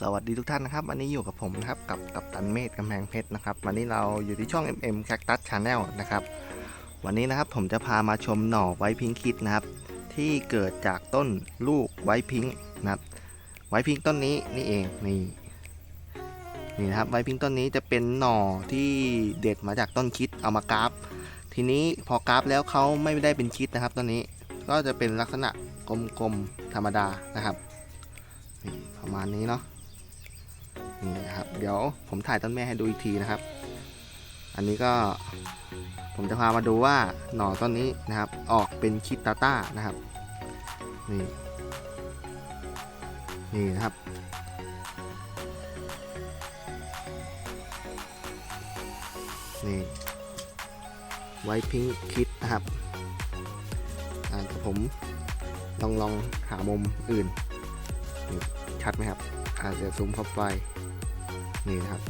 สวัสดีทุกท่านนะครับวันนี้อยู่กับผมนะครับกับกับตันเมธกำแพงเพชรนะครับวันนี้เราอยู่ที่ช่อง MM Cactus Channel นะครับวันนี้นะครับผมจะพามาชมหน่อไวพิงคิดนะครับ ที่เกิดจากต้นลูกไวพิงนะครับ ไวพิงต้นนี้นี่เองนี่นี่นะครับไวพิงต้นนี้จะเป็นหน่อที่เด็ดมาจากต้นคิดเอามากราฟ ทีนี้พอกราฟแล้วเขาไม่ได้เป็นคิดนะครับต้นนี้ก็จะเป็นลักษณะกลมๆธรรมดานะครับประมาณนี้เนาะ นี่นะครับ เดี๋ยวผมถ่ายต้นแม่ให้ดูอีกทีนะครับ อันนี้ก็ผมจะพามาดูว่าหน่อต้นนี้นะครับ ออกเป็นคิตาต้านะครับนี่นี่นะครับนี่ไวพิงคิดนะครับอ่าเดี๋ยวผมลองลองหามุมอื่น ชัดไหมครับอาจจะซูมเข้าไป นี่นะครับ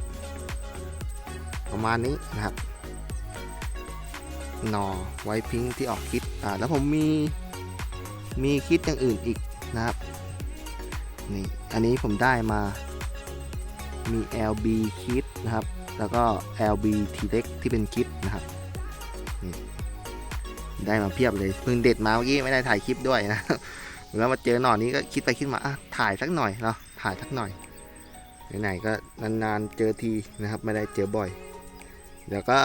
ประมาณนี้นะครับหนอไวพิงที่ออกคิดอ่าแล้วผมมีมีคิดอย่างอื่นอีกนะครับนี่อันนี้ผมได้มามี LB คิดนะครับ แล้วก็ LB T เล็กที่เป็นคิดนะครับนี่ได้มาเพียบเลยเพิ่งเด็ดมาเมื่อกี้ไม่ได้ถ่ายคลิปด้วยนะแล้วมาเจอหน่อนี้ก็คิดไปคิดมาอะถ่ายสักหน่อยเนาะถ่ายสักหน่อย ไหนๆก็นานๆเจอทีนะครับ ไม่ได้เจอบ่อย เดี๋ยวก็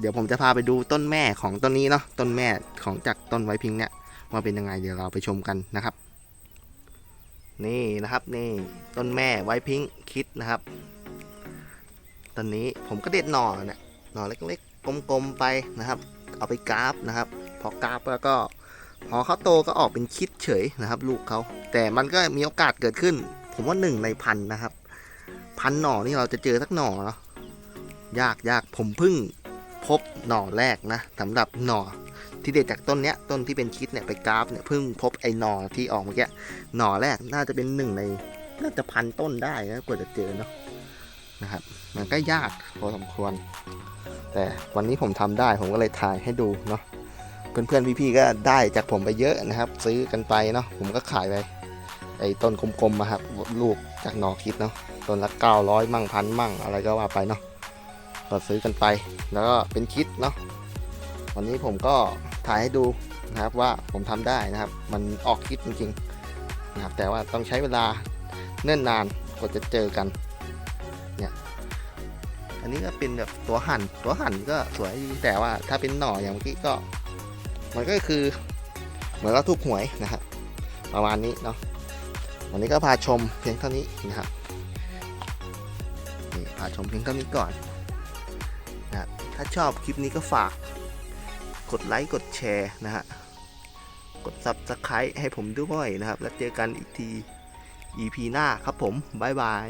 เดี๋ยวผมจะพาไปดูต้นแม่ของต้นนี้เนาะต้นแม่ของจากต้นไวพิงเนี่ยว่าเป็นยังไงเดี๋ยวเราไปชมกันนะครับ นี่นะครับนี่ต้นแม่ไวพิงคิดนะครับต้นนี้ผมก็เด็ดหน่อเนี่ยหน่อเล็กๆ กลมๆไปนะครับ เอาไปกราฟนะครับ พอกราฟแล้วก็พอเขาโตก็ออกเป็นคิดเฉยนะครับ ลูกเขาแต่มันก็มีโอกาสเกิดขึ้น ผมว่าหนึ่งในพันนะครับ พันหน่อนี่เราจะเจอสักหน่อเนาะยากยากผมเพิ่งพบหน่อแรกนะสำหรับหน่อที่เด็ดจากต้นเนี้ยต้นที่เป็นคิดเนี่ยไปกราฟเนี่ยเพิ่งพบไอ้หน่อที่ออกเมื่อกี้หน่อแรกน่าจะเป็นหนึ่งในน่าจะพันต้นได้นะกว่าจะเจอเนาะนะครับ มันก็ยากพอสมควร แต่วันนี้ผมทำได้ผมก็เลยถ่ายให้ดูเนาะเพื่อนๆพี่ๆก็ได้จากผมไปเยอะนะครับ ซื้อกันไปเนาะผมก็ขายไป ไอ้ต้นกลมๆมาครับลูกจากหนอคิดเนาะต้นละ900 มั่งพันมั่งอะไรก็ว่าไปเนาะก็ซื้อกันไป แล้วก็เป็นคิดเนาะวันนี้ผมก็ถ่ายให้ดูนะครับว่าผมทำได้นะครับ มันออกคิดจริงๆนะครับแต่ว่าต้องใช้เวลาเนิ่นนานกว่าจะเจอกันเนี่ยอันนี้ก็เป็นแบบตัวหั่นตัวหั่นก็สวยแต่ว่าถ้าเป็นหน่ออย่างเมื่อกี้ก็ มันก็คือ เหมือนเราทุบหวยนะครับประมาณนี้เนาะ วันนี้ก็พาชมเพียงเท่านี้นะครับนี่พาชมเพียงเท่านี้ก่อนนะครับถ้าชอบคลิปนี้ก็ฝาก กดไลค์กดแชร์นะฮะกด Subscribe ให้ผมด้วยนะครับ แล้วเจอกันอีกที EP หน้าครับผม บ๊ายบาย